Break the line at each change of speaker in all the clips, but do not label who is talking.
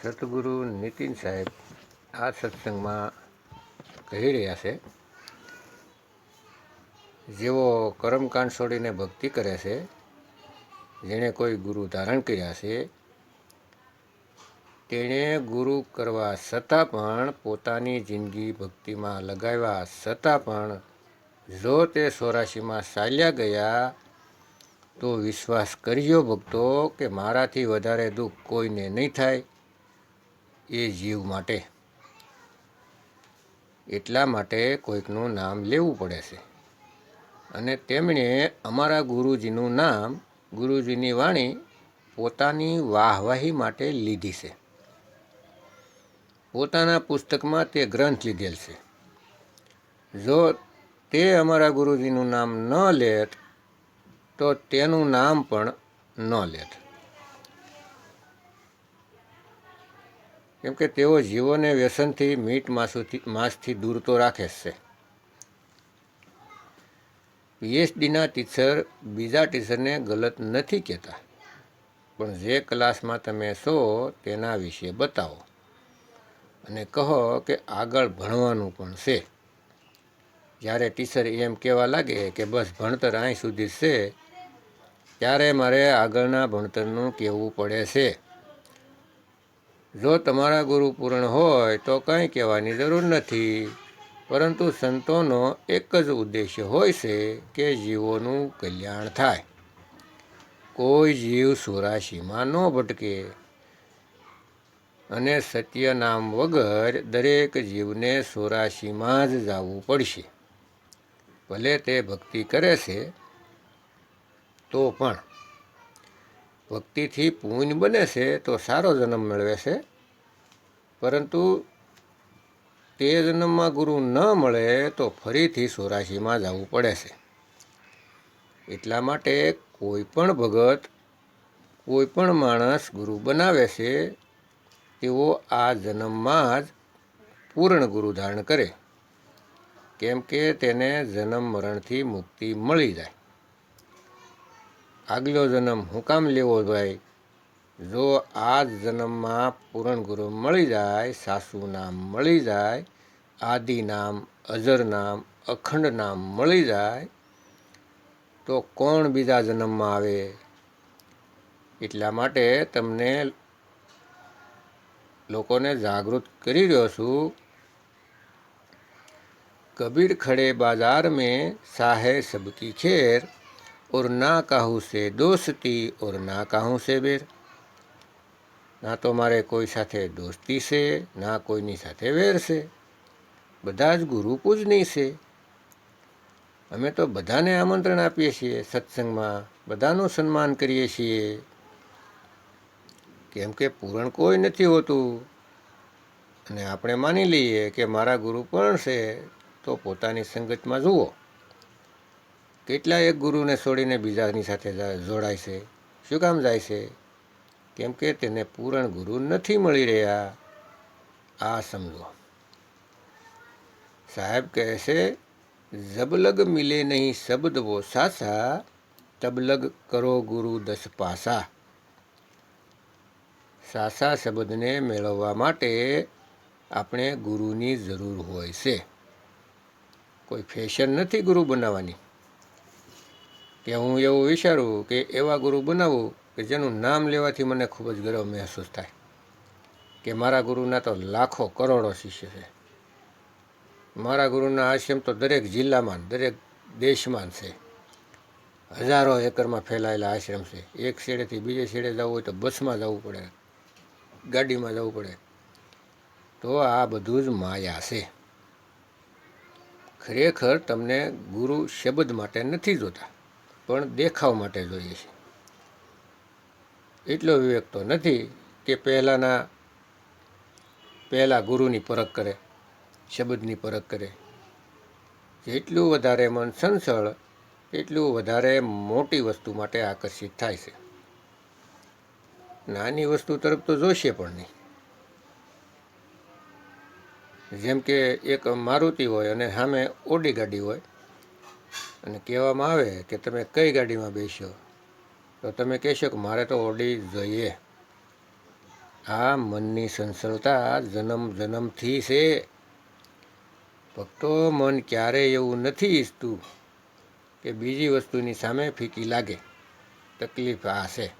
સતગુરુ નીતિન સાહેબ આ સત્સંગમાં કહી રહ્યા છે, જેઓ કર્મકાંડ છોડીને ભક્તિ કરે છે, જેણે કોઈ ગુરુ ધારણ કર્યા છે, તેણે ગુરુ કરવા છતાં પણ પોતાની જિંદગી ભક્તિમાં લગાવ્યા છતાં પણ જો તે ચોરાશીમાં ચાલ્યા ગયા, તો વિશ્વાસ કરજો ભક્તો કે મારાથી વધારે દુઃખ કોઈને નહીં થાય. એ જીવ માટે. એટલા માટે કોઈકનું નામ લેવું પડે છે. અને તેમણે અમારા ગુરુજીનું નામ, ગુરુજીની વાણી પોતાની વાહવાહી માટે લીધી છે. પોતાના પુસ્તકમાં તે ગ્રંથ લીધેલ છે. જો તે અમારા ગુરુજીનું નામ ન લેત, તો તેનું નામ પણ ન લેત. કેમ કે તેઓ જીવોને વ્યસનથી, મીટ માસુથી, માંસથી દૂર તો રાખે જ છે. પીએચડીના ટીચર, બીજા ટીચરને ગલત નથી કહેતા. પણ જે ક્લાસમાં તમે છો તેના વિશે બતાવો. અને કહો કે આગળ ભણવાનું પણ છે. જ્યારે ટીચર એમ કહેવા લાગે કે બસ ભણતર અહીં સુધી છે, ત્યારે મારે આગળના ભણતરનું કહેવું પડે છે. જો તમારા ગુરુ પૂર્ણ હોય તો કંઈ કહેવાની જરૂર નથી. પરંતુ સંતોનો એક જ ઉદ્દેશ્ય હોય છે કે જીવોનું કલ્યાણ થાય. કોઈ જીવ સુરાશીમાં ન ભટકે. અને સત્ય નામ વગર દરેક જીવને સોરાશીમાં જ જવું પડશે. ભલે તે ભક્તિ કરે છે, તો પણ ભક્તિથી પૂન બને છે તો સારો જન્મ મેળવે છે. પરંતુ તે જન્મમાં ગુરુ ન મળે તો ફરીથી સોરાશીમાં જવું પડે છે. એટલા માટે કોઈ પણ ભગત, કોઈ પણ માણસ ગુરુ બનાવે છે, તેઓ આ જન્મમાં જ પૂર્ણ ગુરુ ધારણ કરે. કેમ કે તેને જન્મ મરણથી મુક્તિ મળી જાય. આગલો જન્મ હું કામ લેવો ભાઈ? જો આ જન્મમાં પૂરણ ગુરુ મળી જાય, સાસુ નામ મળી જાય, આદિ નામ, અજર નામ, અખંડ નામ મળી જાય, તો કોણ બીજા જન્મમાં આવે? એટલા માટે તમને લોકોને જાગૃત કરી રહ્યો છું. કબીર ખડે બાજાર મેં સાહે સબકી ખેર. और ना काहू से दोस्ती और ના કાહું સે બેર ના તો મારે કોઈ સાથે દોસ્તી છે ના કોઈની સાથે વેર છે બધા જ ગુરુ પૂજની છે અમે તો બધાને આમંત્રણ આપીએ છીએ સત્સંગમાં બધાનું સન્માન કરીએ છીએ કેમ કે પૂરણ કોઈ નથી હોતું અને આપણે માની લઈએ કે મારા ગુરુ પણ છે તો પોતાની સંગતમાં જુઓ કેટલા એક ગુરુને છોડીને બીજાની સાથે જોડાય છે. શું કામ જાય છે? કેમ કે તેને પૂરણ ગુરુ નથી મળી રહ્યા. આ સમજો. સાહેબ કહે છે, જબલગ મિલે નહીં શબ્દ વો સાસા, તબલગ કરો ગુરુ દસ પાસા. સાસા શબ્દને મેળવવા માટે આપણે ગુરુની જરૂર હોય છે. કોઈ ફેશન નથી ગુરુ બનાવવાની. કે હું એવું વિચારું કે એવા ગુરુ બનાવું કે જેનું નામ લેવાથી મને ખૂબ જ ગર્વ મહેસૂસ થાય. કે મારા ગુરુના તો લાખો કરોડો શિષ્ય છે. મારા ગુરુના આશ્રમ તો દરેક જિલ્લામાં, દરેક દેશમાં છે. હજારો એકરમાં ફેલાયેલા આશ્રમ છે. એક છેડેથી બીજે છેડે જવું હોય તો બસમાં જવું પડે, ગાડીમાં જવું પડે. તો આ બધું જ માયા છે. ખરેખર તમને ગુરુ શબ્દ માટે નથી જોતા. પણ દેખાવ માટે જોઈએ છે. એટલો વિવેક તો નથી કે પહેલાંના, પહેલાં ગુરુની પરખ કરે, શબ્દની પરખ કરે. જેટલું વધારે મન સંસળ, એટલું વધારે મોટી વસ્તુ માટે આકર્ષિત થાય છે. નાની વસ્તુ તરફ તો જોશે પણ નહીં. જેમ કે એક મારુતિ હોય અને સામે ઓડી ગાડી હોય અને કહેવામાં આવે કે તમે કઈ ગાડીમાં બેસ્યો? તો તમે કહેશો કે મારે તો ઓડી જોઈએ. આ મનની સંસળતા જન્મ જન્મથી છે. ભક્તો મન ક્યારેય એવું નથી ઈચ્છતું કે બીજી વસ્તુની સામે ફીકી લાગે. તકલીફ આ છે.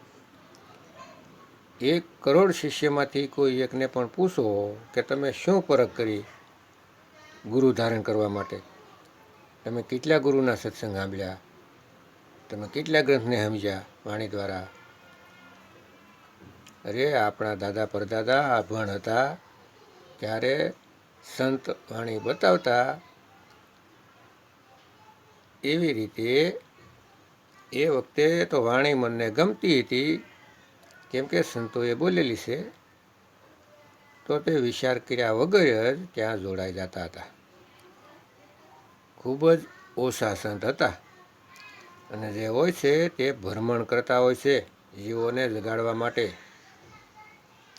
એક કરોડ શિષ્યમાંથી કોઈ એકને પણ પૂછો કે તમે શું પરખ કરી ગુરુ ધારણ કરવા માટે? તમે કેટલા ગુરુના સત્સંગ સાંભળ્યા? તમે કેટલા ગ્રંથને સમજ્યા? વાણી દ્વારા? અરે, આપણા દાદા પરદાદા અભણ હતા. ત્યારે સંત વાણી બતાવતા? એવી રીતે એ વખતે તો વાણી મનને ગમતી હતી. કેમ કે સંતોએ બોલેલી છે. તો તે વિચાર કર્યા વગર જ ત્યાં જોડાઈ જતા હતા. ખૂબ જ ઓછા સંત હતા. અને જે હોય છે તે ભ્રમણ કરતા હોય છે જીવોને જગાડવા માટે.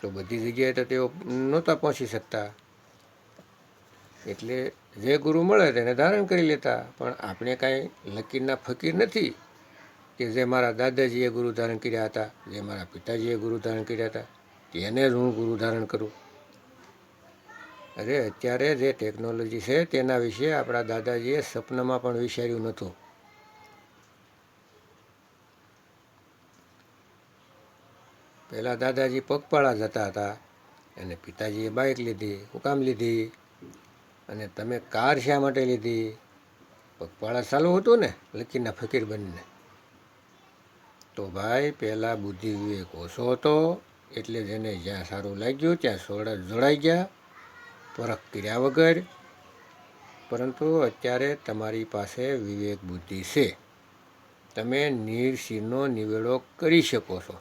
તો બધી જગ્યાએ તો તેઓ નહોતા પહોંચી શકતા. એટલે જે ગુરુ મળે તેને ધારણ કરી લેતા. પણ આપણે કાંઈ લકીરના ફકીર નથી કે જે મારા દાદાજીએ ગુરુ ધારણ કર્યા હતા, જે મારા પિતાજીએ ગુરુ ધારણ કર્યા હતા. તેને જ હું ગુરુ ધારણ કરું. અરે, અત્યારે જે ટેકનોલોજી છે તેના વિશે આપણા દાદાજીએ સપનામાં પણ વિચાર્યું નહોતું. પહેલાં દાદાજી પગપાળા જતા હતા અને પિતાજીએ બાઇક લીધી, હુકામ લીધી. અને તમે કાર શા માટે લીધી? પગપાળા ચાલુ હતું ને લકીના ફકીર બનીને. તો ભાઈ, પહેલાં બુદ્ધિ વિવેક ઓછો હતો, એટલે જેને જ્યાં સારું લાગ્યું ત્યાં સોડા જોડાઈ ગયા. પરખ કર્યા વગર, પરંતુ અત્યારે તમારી પાસે વિવેક બુદ્ધિ છે. તમે નિર્સિંહનો નિવેડો કરી શકો છો.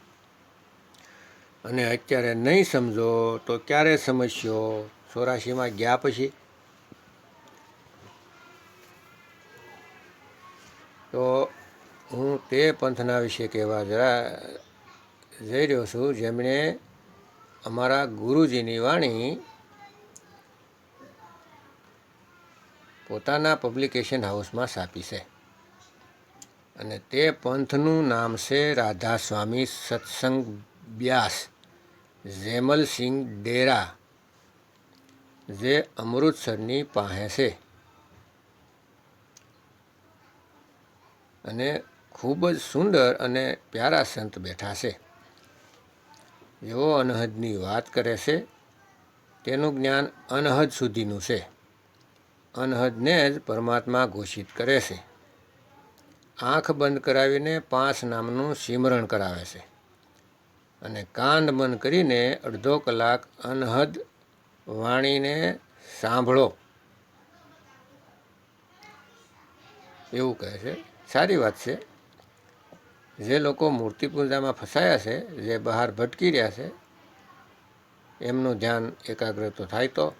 અને અત્યારે નહીં સમજો તો ક્યારે સમજશો? ચોરાશીમાં ગયા પછી? તો હું તે પંથના વિશે કહેવા જરા જઈ રહ્યો છું, જેમણે અમારા ગુરુજીની વાણી પોતાના પબ્લિકેશન હાઉસમાં છાપી છે. અને તે પંથનું નામ છે રાધા સ્વામી સત્સંગ બ્યાસ જેમલસિંહ ડેરા, જે અમૃતસરની પાસે છે. અને ખૂબ જ સુંદર અને પ્યારા સંત બેઠા છે. જેઓ અનહદની વાત કરે છે, તેનું જ્ઞાન અનહદ સુધીનું છે. અનહદને જ પરમાત્મા ઘોષિત કરે છે. આંખ બંધ કરાવીને પાંચ નામનું સિમરણ કરાવે છે. અને કાન બંધ કરીને અડધો કલાક અનહદ વાણીને સાંભળો. એવું કહે છે. સારી વાત છે. જે લોકો મૂર્તિ પૂજામાં ફસાયા છે, જે બહાર ભટકી રહ્યા છે, એમનું ધ્યાન એકાગ્ર તો થાય તો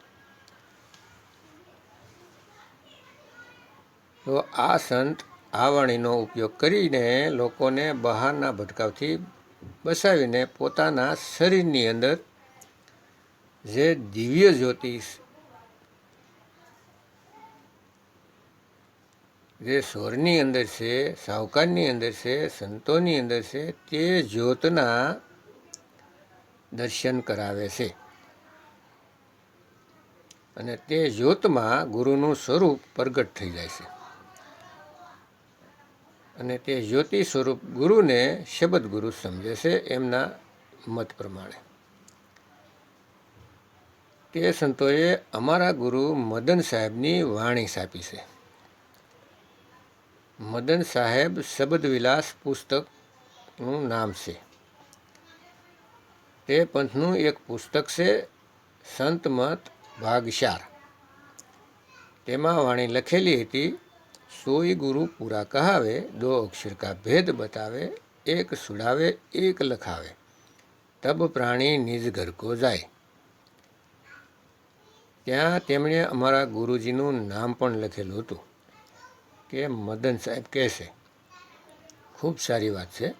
તો આ સંત આ વાણીનો ઉપયોગ કરીને લોકોને બહારના ભટકાવથી બસાવીને પોતાના શરીરની અંદર જે દિવ્ય જ્યોતિષ જે સ્વરની અંદર છે સાવકારની અંદર છે, સંતોની અંદર છે, તે જ્યોતના દર્શન કરાવે છે. અને તે જ્યોતમાં ગુરુનું સ્વરૂપ પ્રગટ થઈ જાય છે. અને તે જ્યોતિ સ્વરૂપ ગુરુને શબ્દ ગુરુ સમજે છે એમના મત પ્રમાણે. તે સંતોએ અમારા ગુરુ મદન સાહેબની વાણી છાપી છે. મદન સાહેબ શબ્દ વિલાસ પુસ્તકનું નામ છે. તે પંથનું એક પુસ્તક છે, સંત મત ભાગશાર. તેમાં વાણી લખેલી હતી સોઈ ગુરુ પૂરા કહાવે, દો અક્ષર કા ભેદ બતાવે, એક સુડાવે, એક લખાવે. તબ પ્રાણી નિજ ઘર કો જાય. ત્યાં તેમણે અમારા ગુરુજીનું નામ પણ લખેલું હતું, કે મદન સાહેબ કહેશે. ખૂબ સારી વાત છે.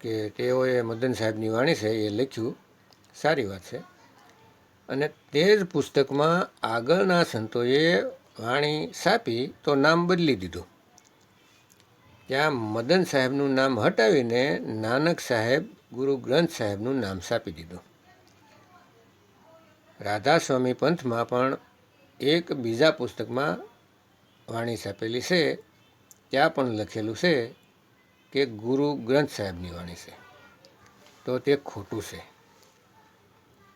કે તેઓએ મદન સાહેબની વાણી છે એ લખ્યું. સારી વાત છે. અને તે જ પુસ્તકમાં આગળના સંતોએ વાણી સાપી તો નામ બદલી દીધું. ત્યાં મદન સાહેબનું નામ હટાવીને નાનક સાહેબ ગુરુ ગ્રંથ સાહેબનું નામ સાપી દીધું. રાધા સ્વામી પંથમાં પણ એક બીજા પુસ્તકમાં વાણી છાપેલી છે. ત્યાં પણ લખેલું છે કે ગુરુ ગ્રંથ સાહેબની વાણી છે. તો તે ખોટું છે.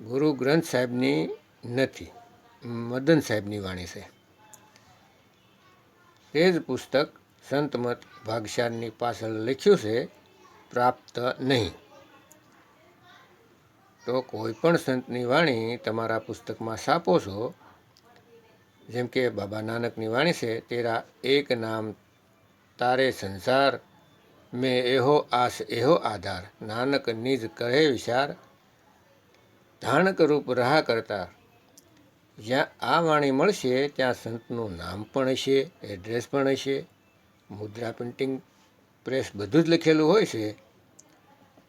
ગુરુ ગ્રંથ સાહેબની નથી, મદન સાહેબની વાણી છે. તે જ પુસ્તક સંતમત ભાગશાળની પાછળ લખ્યું છે, પ્રાપ્ત નહીં. તો કોઈ પણ સંતની વાણી તમારા પુસ્તકમાં છાપો છો, જેમ કે બાબા નાનકની વાણી છે, તેરા એક નામ તારે સંસાર, મેં એહો આસ એહો આધાર, નાનક નિજ કહે વિચાર ધાણક રૂપ રહા કરતા. જ્યાં આ વાણી મળશે, ત્યાં સંતનું નામ પણ હશે એડ્રેસ પણ હશે. મુદ્રા પ્રિન્ટિંગ પ્રેસ બધું જ લખેલું હોય છે.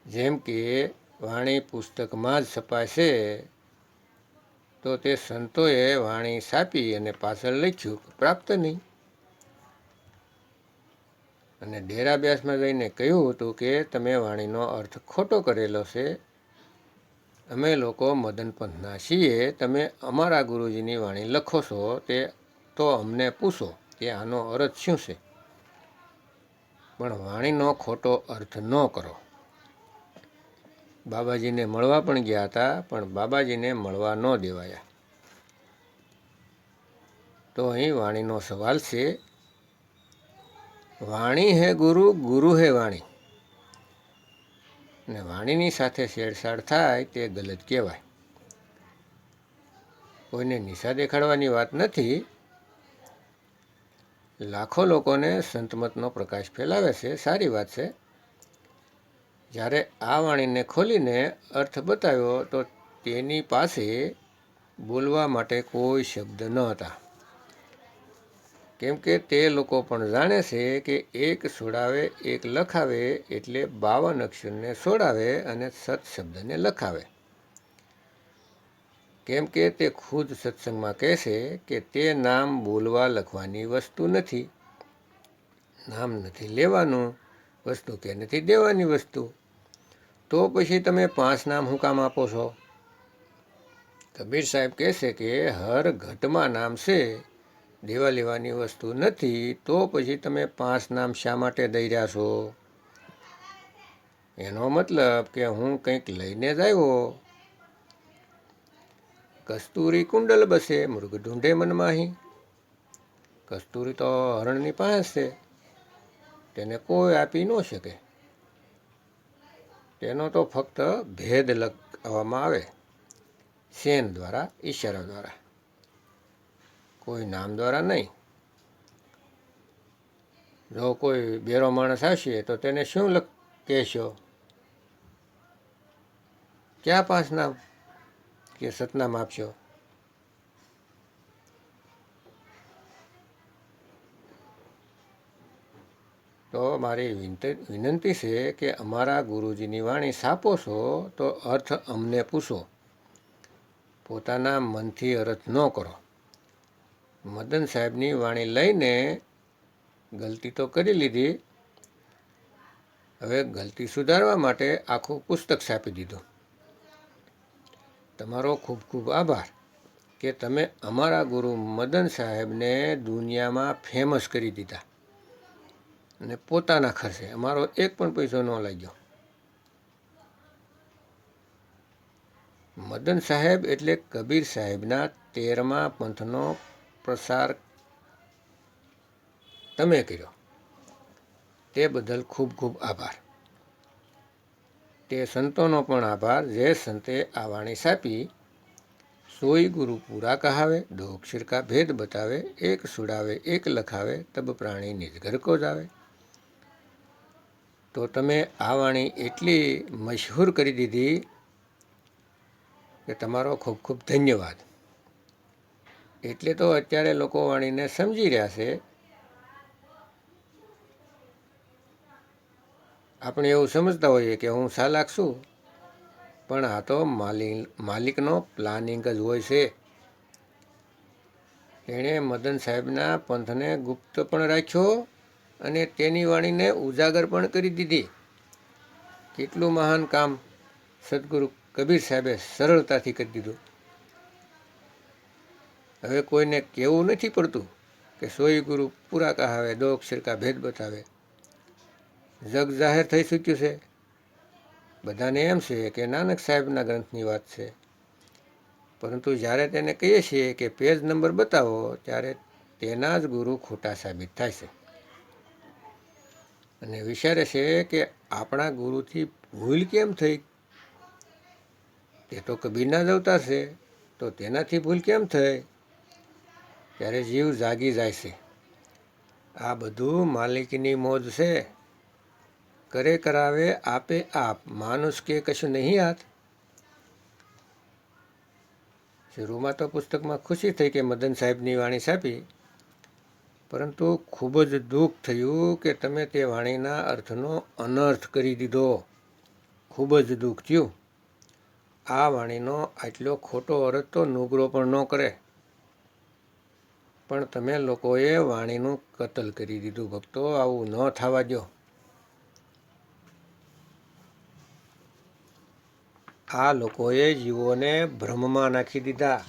જેમ કે, વાણી પુસ્તકમાં જ છપાશે, તો તે સંતોએ વાણી છાપી અને પાછળ લખ્યું, પ્રાપ્ત નહીં. અને ડેરાબ્યાસમાં જઈને કહ્યું હતું કે, તમે વાણીનો અર્થ ખોટો કરેલો છે અમે લોકો મદન પંથના છીએ. તમે અમારા ગુરુજીની વાણી લખો છો, તે તો અમને પૂછો કે આનો અર્થ શું છે. પણ વાણીનો ખોટો અર્થ ન કરો. બાબાજીને મળવા પણ ગયા હતા, પણ બાબાજીને મળવા ન દેવાયા. તો અહીં વાણીનો સવાલ છે. વાણી હે ગુરુ ગુરુ હે વાણી. ને વાણીની સાથે છેડછાડ થાય તે ગલત કહેવાય. કોઈને નિશા દેખાડવાની વાત નથી, લાખો લોકોને સંતમતનો પ્રકાશ ફેલાવે છે, સારી વાત છે. જ્યારે આ વાણીને ખોલીને અર્થ બતાવ્યો તો તેની પાસે બોલવા માટે કોઈ શબ્દ ન હતા કેમ કે તે લોકો પણ જાણે છે કે એક છોડાવે એક લખાવે એટલે બાવન અક્ષરને છોડાવે અને સત્શબ્દને લખાવે. કેમ કે તે ખુદ સત્સંગમાં કહેશે કે તે નામ બોલવા લખવાની વસ્તુ નથી. નામ નથી લેવાનું, વસ્તુ કે નથી દેવાની વસ્તુ. તો પછી તમે પાંચ નામ હું કામ આપો છો? કબીર સાહેબ કહેશે કે હર ઘટમાં નામ છે દેવા લેવાની વસ્તુ નથી, તો પછી તમે પાંચ નામ શા માટે દઈ રહ્યા છો? એનો મતલબ કે હું કંઈક લઈને જ આવ્યો. કસ્તુરી કુંડલ બસે મૃગ ઢૂંઢે મનમાહી કસ્તુરી તો હરણની પાસે છે, તેને કોઈ આપી ન શકે. તેનો તો ફક્ત ભેદ લખવામાં આવે. શેન દ્વારા, ઈશારા દ્વારા. કોઈ નામ દ્વારા નહીં. જો કોઈ બેરો માણસ હશે તો તેને શું લખ, કહેશો? ક્યાં પાંચ નામ કે સતનામ આપશો? તો મારી વિનંતી છે કે અમારા ગુરુજીની વાણી સાપો છો તો અર્થ અમને પૂછો. પોતાના મનથી અર્થ ન કરો. મદન સાહેબની વાણી લઈને ગલતી તો કરી લીધી. હવે ગલતી સુધારવા માટે આખું પુસ્તક છાપી દીધું. તમારો ખૂબ ખૂબ આભાર કે તમે અમારા ગુરુ મદન સાહેબને દુનિયામાં ફેમસ કરી દીધા. અને પોતાના ખર્ચે, અમારો એક પણ પૈસો ન લાગ્યો મદન સાહેબ એટલે કબીર સાહેબના તેરમા પંથનો પ્રસાર તમે કર્યો. તે બદલ ખૂબ ખૂબ આભાર. તે સંતોનો પણ આભાર. જે સંતે આ વાણી સાપી, સોઈ ગુરુ પૂરા કહાવે દો શિરકા ભેદ બતાવે, એક સુડાવે, એક લખાવે, તબ પ્રાણી નિજ ઘર કો જાવે. તો તમે આ વાણી એટલી મશહૂર કરી દીધી કે તમારો ખૂબ ખૂબ ધન્યવાદ. એટલે તો અત્યારે લોકો વાણીને સમજી રહ્યા છે. આપણે એવું સમજતા હોઈએ કે હું સાલાક છું, પણ આ તો માલિક માલિકનો પ્લાનિંગ જ હોય છે. તેણે મદન સાહેબના પંથને ગુપ્ત પણ રાખ્યો અને તેની વાણીને ઉજાગર પણ કરી દીધી. કેટલું મહાન કામ સદગુરુ કબીર સાહેબે સરળતાથી કરી દીધું. હવે કોઈને કહેવું નથી પડતું કે સોય ગુરુ પૂરા કહાવે દો અક્ષર ભેદ બતાવે. જગ જાહેર થઈ ચૂક્યું છે. બધાને એમ છે કે નાનક સાહેબના ગ્રંથની વાત છે. પરંતુ જ્યારે તેને કહીએ છીએ કે પેજ નંબર બતાવો, ત્યારે તેના જ ગુરુ ખોટા સાબિત થાય છે. અને વિચારે છે કે આપણા ગુરુથી ભૂલ કેમ થઈ? તે તો કબીરના જ છે. તો તેનાથી ભૂલ કેમ થઈ? ત્યારે જીવ જાગી જાય છે. આ બધું માલિકની મોજ છે. કરે કરાવે આપે આપ. માનુસ કે કશું નહીં હાથ શરૂમાં તો પુસ્તકમાં ખુશી થઈ કે મદન સાહેબની વાણી છાપી પરંતુ ખૂબ જ દુઃખ થયું કે તમે તે વાણીના અર્થનો અનર્થ કરી દીધો. ખૂબ જ દુઃખ થયું. આ વાણીનો આટલો ખોટો અર્થ તો નુગરો પણ ન કરે. પણ તમે લોકોએ વાણીનું કતલ કરી દીધું, ભક્તો, આવું ન થવા દો. આ લોકોએ જીવોને ભ્રમમાં નાખી દીધા.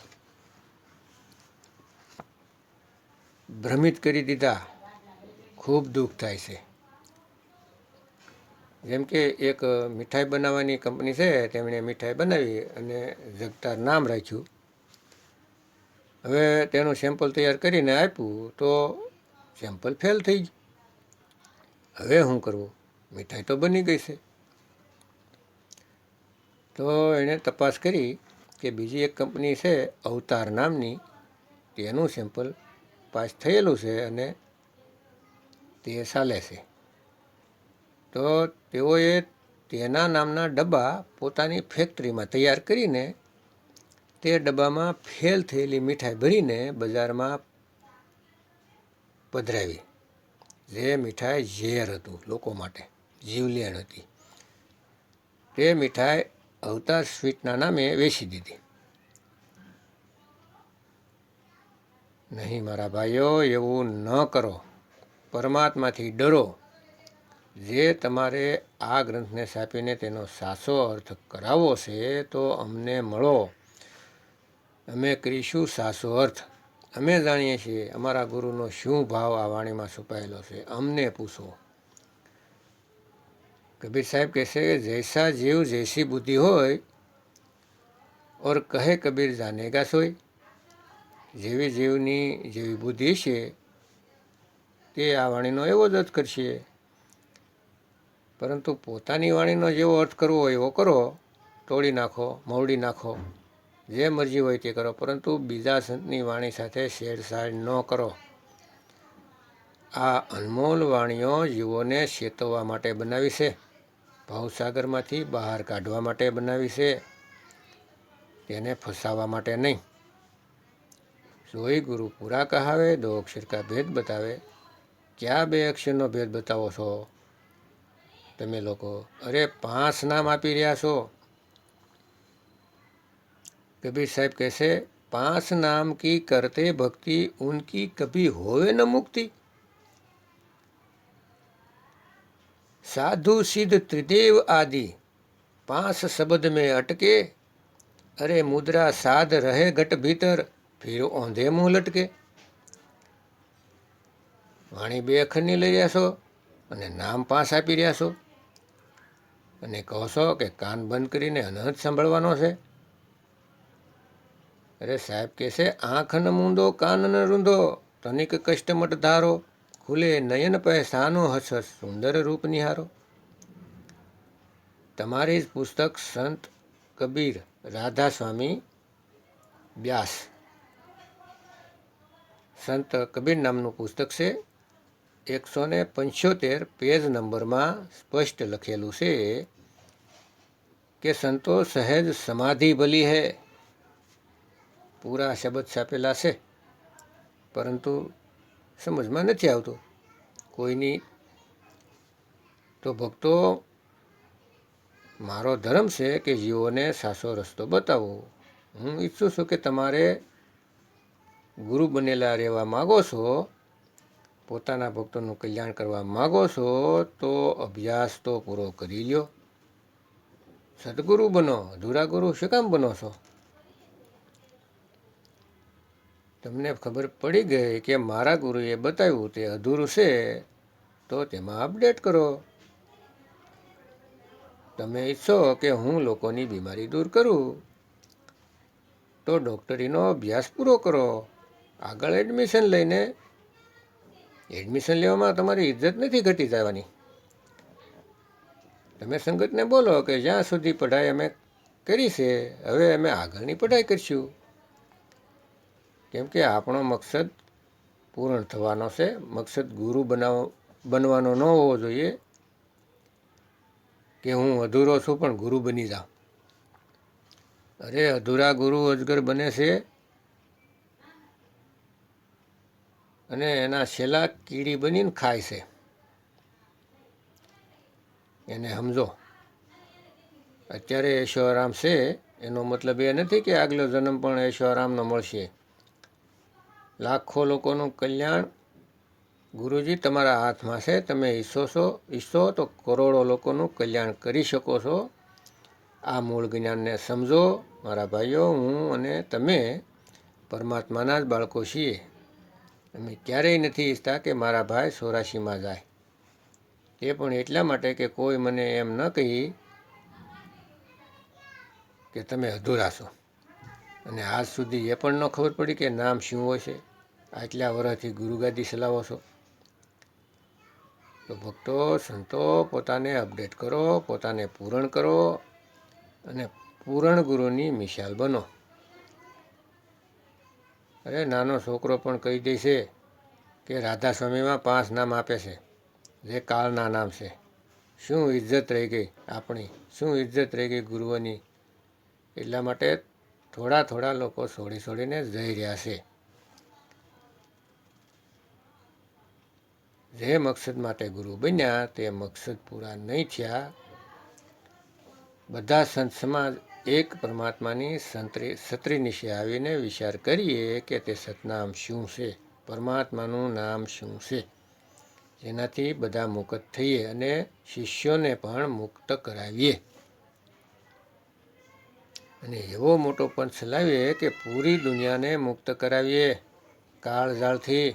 ભ્રમિત કરી દીધા. ખૂબ દુઃખ થાય છે. જેમ કે એક મીઠાઈ બનાવવાની કંપની છે, તેમણે મીઠાઈ બનાવી અને જગતાર નામ રાખ્યું. હવે તેનું સેમ્પલ તૈયાર કરીને આપ્યું તો સેમ્પલ ફેલ થઈ ગયું હવે શું કરવું? મીઠાઈ તો બની ગઈ છે. તો એણે તપાસ કરી કે બીજી એક કંપની છે, અવતાર નામની, તેનું સેમ્પલ પાસ થયેલું છે અને તે ચાલે છે. તો તેઓએ તેના નામના ડબ્બા પોતાની ફેક્ટરીમાં તૈયાર કરીને તે ડબ્બામાં ફેલ થયેલી મીઠાઈ ભરીને બજારમાં પધરાવી. જે મીઠાઈ ઝેર હતું લોકો માટે, જીવલેણ હતી. તે મીઠાઈ અવતાર સ્વીટના નામે વેચી દીધી. નહીં મારા ભાઈઓ, એવું ન કરો. પરમાત્માથી ડરો. જે તમારે આ ગ્રંથને છાપીને તેનો સાચો અર્થ કરાવવો છે તો અમને મળો. અમે કરીશું સાસો અર્થ. અમે જાણીએ છીએ અમારા ગુરુનો શું ભાવ આ વાણીમાં છુપાયેલો છે. અમને પૂછો. કબીર સાહેબ કહેશે કે જૈસા જીવ જૈસી બુદ્ધિ હોય ઓર કહે કબીર જાનેગા સોય જેવી જીવની જેવી બુદ્ધિ છે, તે આ વાણીનો એવો જ અર્થ કરશે. પરંતુ પોતાની વાણીનો જેવો અર્થ કરવો એવો કરો. તોડી નાખો, મવડી નાખો. જે મરજી હોય તે કરો, પરંતુ બીજા સંતની વાણી સાથે છેડછાડ ન કરો. આ અનમોલ વાણીઓ જીવોને ચેતવવા માટે બનાવી છે. ભવસાગરમાંથી બહાર કાઢવા માટે બનાવી છે. તેને ફસાવવા માટે નહીં. જોઈ ગુરુ પૂરા કહાવે દો અક્ષર કા ભેદ બતાવે. ક્યાં બે અક્ષરનો ભેદ બતાવો છો? તમે લોકો અરે પાંચ નામ આપી રહ્યા છો. કબીર સાહેબ કહેશે પાંચ નામ કી કરતે ભક્તિ ઉનકી કભી હોવે ન મુક્તિ સાધુ સિદ્ધ ત્રિદેવ આદિ પાંચ શબ્દ મેં અટકે અરે મુદ્રા સાધ રહે ઘટ ભીતર ફીર ઓંધે મું લટકે વાણી બે અખરની લઈ રહ્યા છો અને નામ પાસ આપી રહ્યા છો। અને કહો છો કે કાન બંધ કરીને અનહદ સાંભળવાનો છે। અરે સાહેબ કહેશે આંખ ન મૂંદો કાનન રૂંધો. તનિક કષ્ટમટ ધારો, ખુલે નયન પહેસાનો હસ હસ, સુંદર રૂપ નિહારો. તમારી જ પુસ્તક સંત કબીર રાધા સ્વામી વ્યાસ. સંત કબીર નામનું પુસ્તક છે એકસો ને પંચોતેર પેજ નંબરમાં સ્પષ્ટ લખેલું છે કે સંતો સહેજ સમાધિ ભલી હે. પૂરા શબ્દ છાપેલા છે. પરંતુ સમજમાં નથી આવતું. કોઈની તો ભક્તો, મારો ધર્મ છે કે જીવોને સાચો રસ્તો બતાવો. હું ઈચ્છું છું કે તમારે ગુરુ બનેલા રહેવા માગો છો, પોતાના ભક્તોનું કલ્યાણ કરવા માગો છો, તો અભ્યાસ તો પૂરો કરી લ્યો. સદગુરુ બનો ગુરુ શું કામ બનો છો? તમને ખબર પડી ગઈ કે મારા ગુરુએ બતાવ્યું તે અધૂરું છે, તો તેમાં અપડેટ કરો. તમે ઈચ્છો કે હું લોકોની બીમારી દૂર કરું, તો ડૉક્ટરીનો અભ્યાસ પૂરો કરો. આગળ એડમિશન લઈને એડમિશન લેવામાં તમારી ઇજ્જત નથી ઘટી જવાની. તમે સંગતને બોલો કે જ્યાં સુધી પઢાઈ અમે કરી છે, હવે અમે આગળની પઢાઈ કરીશું. કેમ કે આપણો મકસદ પૂર્ણ થવાનો છે. મકસદ ગુરુ બનાવ, બનવાનો ન હોવો જોઈએ કે હું અધૂરો છું પણ ગુરુ બની જાઉં. અરે, અધૂરા ગુરુ અજગર બને છે. અને એના છેલ્લા કીડી બનીને ખાય છે. એને સમજો. અત્યારે ઐશ્વરામ છે. એનો મતલબ એ નથી કે આગલો જન્મ પણ ઐશ્વરામનો મળશે. લાખો લોકોનું કલ્યાણ. ગુરુજી, તમારા હાથમાં છે. તમે ઈચ્છો છો, ઈચ્છો તો કરોડો લોકોનું કલ્યાણ કરી શકો છો. આ મૂળ જ્ઞાનને સમજો. મારા ભાઈઓ, હું અને તમે પરમાત્માના જ બાળકો છીએ. અમે ક્યારેય નથી ઈચ્છતા કે મારા ભાઈ સોરાશીમાં જાય. તે પણ એટલા માટે કે કોઈ મને એમ ન કહી કે તમે અધૂરા છો. અને આજ સુધી એ પણ ન ખબર પડી કે નામ શું હોય છે. આટલા વર્ષથી ગુરુગાદી ચલાવો છો. તો ભક્તો, સંતો, પોતાને અપડેટ કરો, પોતાને પૂરણ કરો અને પૂરણ ગુરુની મિસાલ બનો. અરે, નાનો છોકરો પણ કહી દે છે કે રાધા સ્વામીમાં પાંચ નામ આપે છે. જે કાળના નામ છે. શું ઇજ્જત રહી ગઈ આપણી? શું ઇજ્જત રહી ગઈ ગુરુઓની? એટલા માટે થોડા થોડા લોકો છોડી છોડીને જઈ રહ્યા છે. જે મકસદ માટે ગુરુ બન્યા તે મકસદ પૂરા નહીં થયા. બધા સંત સમાજ એક પરમાત્માની સંત્રી સત્રી નીચે આવીને વિચાર કરીએ કે તે સતનામ શું છે? પરમાત્માનું નામ શું છે? જેનાથી બધા મુક્ત થઈએ અને શિષ્યોને પણ મુક્ત કરાવીએ. અને એવો મોટો પંથ લાવીએ કે પૂરી દુનિયાને મુક્ત કરાવીએ. કાળઝાળથી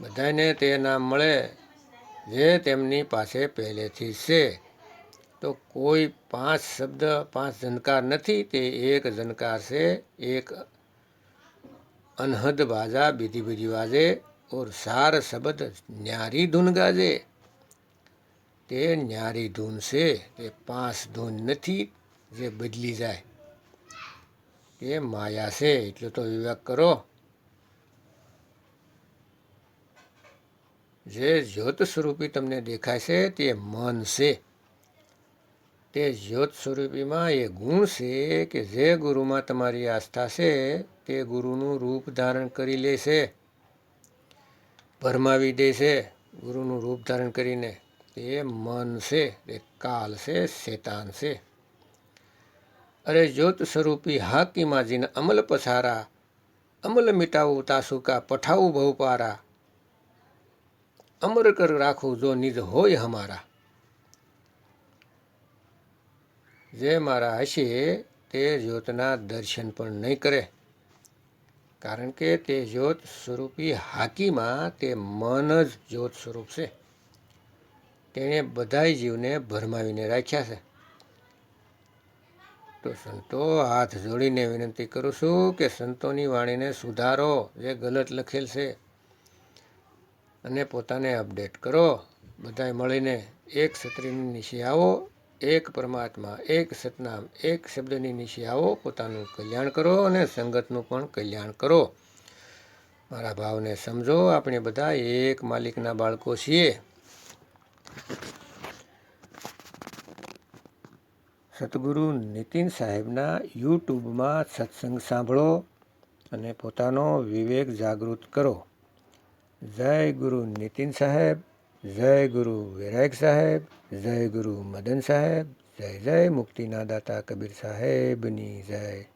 બધાને તે નામ મળે જે તેમની પાસે પહેલેથી છે. તો કોઈ પાંચ શબ્દ, પાંચ જનકાર નથી, તે એક જનકાર છે. એક અનહદ બાજા બીજી બીજી વાજે, ઓર સાર શબ્દ ન્યારી ધૂન ગાજે. તે ન્યારી ધૂન છે, તે પાંચ ધૂન નથી, જે બદલી જાય. તે માયા છે, એટલો તો વિવેક કરો. જે જ્યોત સ્વરૂપી તમને દેખાય છે, તે મન છે. તે જ્યોત સ્વરૂપીમાં એ ગુણ છે કે જે ગુરુમાં તમારી આસ્થા છે, તે ગુરુનું રૂપ ધારણ કરી લે છે. ભરમાવી દે છે, ગુરુનું રૂપ ધારણ કરીને. તે મન છે, તે કાલ છે, શેતાન છે. અરે જ્યોત સ્વરૂપી હાકીમાજીને અમલ પછારા, અમલ મિટાવું તાસુકા પઠાવું બહુપારા. અમર કર રાખો જો નિજ હોય હમારા. જે મારા હશે તે જ્યોતના દર્શન પણ નહીં કરે. કારણ કે તે જ્યોત સ્વરૂપી હાકીમાં તે મન જ જ્યોત સ્વરૂપ છે. તેણે બધાય જીવને ભરમાવીને રાખ્યા છે. તો સંતો હાથ જોડીને વિનંતી કરું છું કે સંતોની વાણીને સુધારો, જે ગલત લખેલ છે. અને પોતાને અપડેટ કરો. બધાએ મળીને એક છત્રીની નીચે આવો, એક પરમાત્મા, એક સતનામ, એક શબ્દની નીચે આવો, પોતાનું કલ્યાણ કરો અને સંગતનું પણ કલ્યાણ કરો. મારા ભાવને સમજો, આપણે બધા એક માલિકના બાળકો છીએ. સદગુરુ નીતિન સાહેબના યુટ્યુબમાં સત્સંગ સાંભળો અને પોતાનો વિવેક જાગૃત કરો. જય ગુરુ નીતિન સાહેબ, જય ગુરુ વિરાયક સાહેબ, જય ગુરુ મદન સાહેબ, જય જય મુક્તિના દાતા કબીર સાહેબની જય.